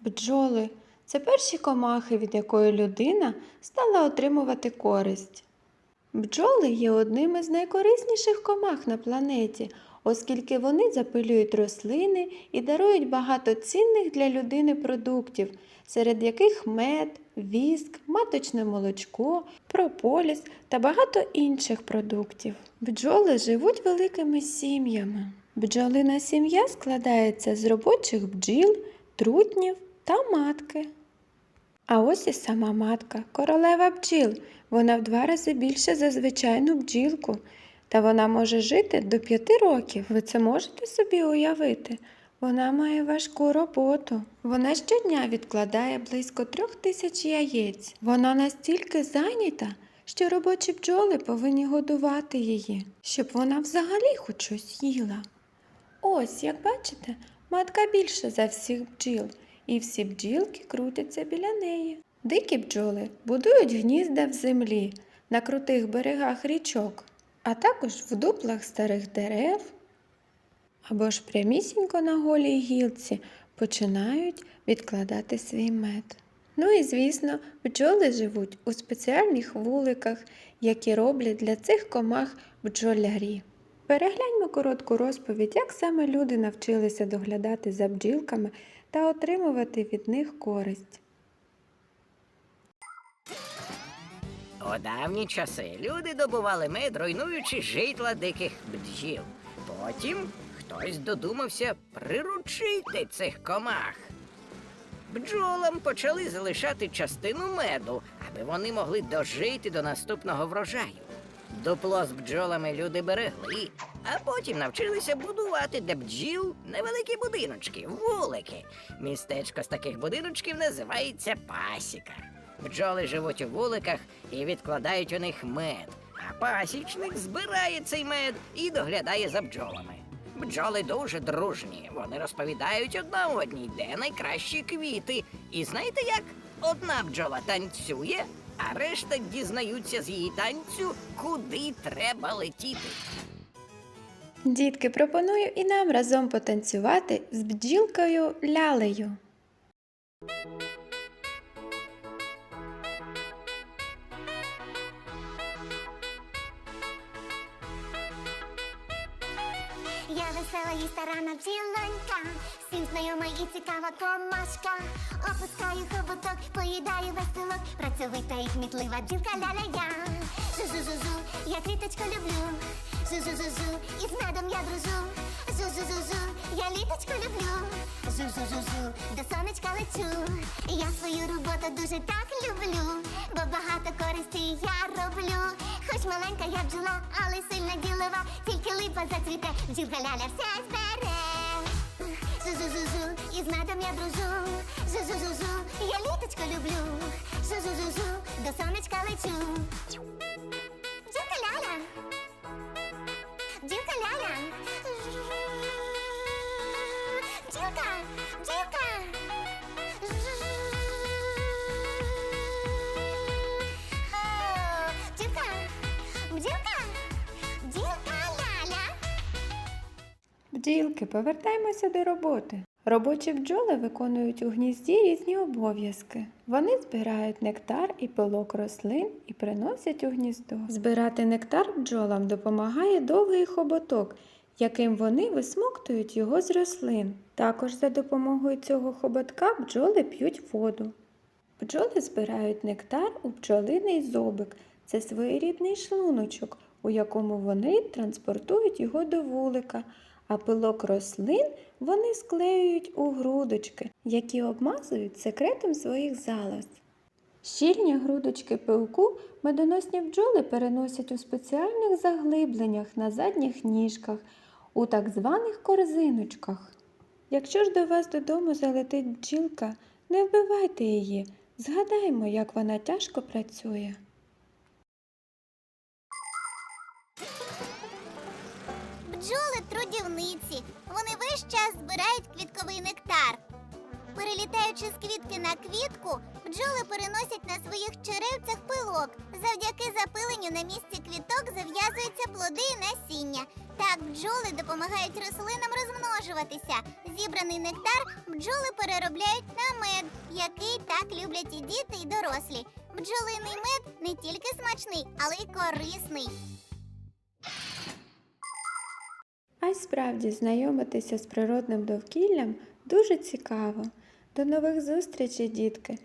Бджоли це перші комахи, від якої людина стала отримувати користь. Бджоли є одним із найкорисніших комах на планеті, оскільки вони запилюють рослини і дарують багато цінних для людини продуктів, серед яких мед, віск, маточне молочко, прополіс та багато інших продуктів. Бджоли живуть великими сім'ями. Бджолина сім'я складається з робочих бджіл, трутнів та матки. А ось і сама матка, королева бджіл. Вона в два рази більше за звичайну бджілку, та вона може жити до п'яти років. Ви це можете собі уявити? Вона має важку роботу. Вона щодня відкладає близько трьох тисяч яєць. Вона настільки зайнята, що робочі бджоли повинні годувати її, щоб вона взагалі хоч щось їла. Ось, як бачите, матка більша за всіх бджіл, і всі бджілки крутяться біля неї. Дикі бджоли будують гнізда в землі, на крутих берегах річок, а також в дуплах старих дерев або ж прямісінько на голій гілці починають відкладати свій мед. Ну і звісно, бджоли живуть у спеціальних вуликах, які роблять для цих комах бджолярі. Перегляньмо коротку розповідь, як саме люди навчилися доглядати за бджілками та отримувати від них користь. У давні часи люди добували мед, руйнуючи житла диких бджіл. Потім хтось додумався приручити цих комах. Бджолам почали залишати частину меду, аби вони могли дожити до наступного врожаю. Дупло з бджолами люди берегли, а потім навчилися будувати для бджіл невеликі будиночки, вулики. Містечко з таких будиночків називається пасіка. Бджоли живуть у вуликах і відкладають у них мед, а пасічник збирає цей мед і доглядає за бджолами. Бджоли дуже дружні. Вони розповідають одна одній, де найкращі квіти. І знаєте як? Одна бджола танцює, а решта дізнаються з її танцю, куди треба летіти. Дітки, пропоную і нам разом потанцювати з бджілкою лялею. Я весела і старана бджілонька, всім знайома і цікава комашка. Опускаю хоботок, поїдаю веселок, працьовита і кмітлива бджілка ляля я. Жу-жу-жу-жу, я квіточку люблю. Жу-жу-жу-жу, і з медом я дружу. Жу-жу-жу-жу, я літочку люблю. Жу-жу-жу-жу, до сонечка лечу. Я свою роботу дуже так люблю, бо багато користі я роблю. Хоч маленька я бджола, але сильна ділова, тільки липа зацвіте, бджілка ляля все збере. Жу-жу-жу-жу, і з медом я дружу. Жу-жу-жу-жу, я літочко люблю. Жу-жу-жу-жу, до сонечка лечу. Ляля. Бджілки, повертаємося до роботи. Робочі бджоли виконують у гнізді різні обов'язки. Вони збирають нектар і пилок рослин і приносять у гніздо. Збирати нектар бджолам допомагає довгий хоботок, яким вони висмоктують його з рослин. Також за допомогою цього хоботка бджоли п'ють воду. Бджоли збирають нектар у бджолиний зобик. Це своєрідний шлуночок, у якому вони транспортують його до вулика, а пилок рослин вони склеюють у грудочки, які обмазують секретом своїх залоз. Щільні грудочки пилку медоносні бджоли переносять у спеціальних заглибленнях на задніх ніжках, у так званих корзиночках. Якщо ж до вас додому залетить бджілка, не вбивайте її. Згадаймо, як вона тяжко працює. Бджоли трудівниці. Вони весь час збирають квітковий нектар. Перелітаючи з квітки на квітку, бджоли переносять на своїх черевцях пилок. Завдяки запиленню на місці квіток зав'язуються плоди і насіння. Так бджоли допомагають рослинам розмножуватися. Зібраний нектар бджоли переробляють на мед, який так люблять і діти, і дорослі. Бджолиний мед не тільки смачний, але й корисний. А й справді знайомитися з природним довкіллям дуже цікаво. До нових зустрічей, дітки!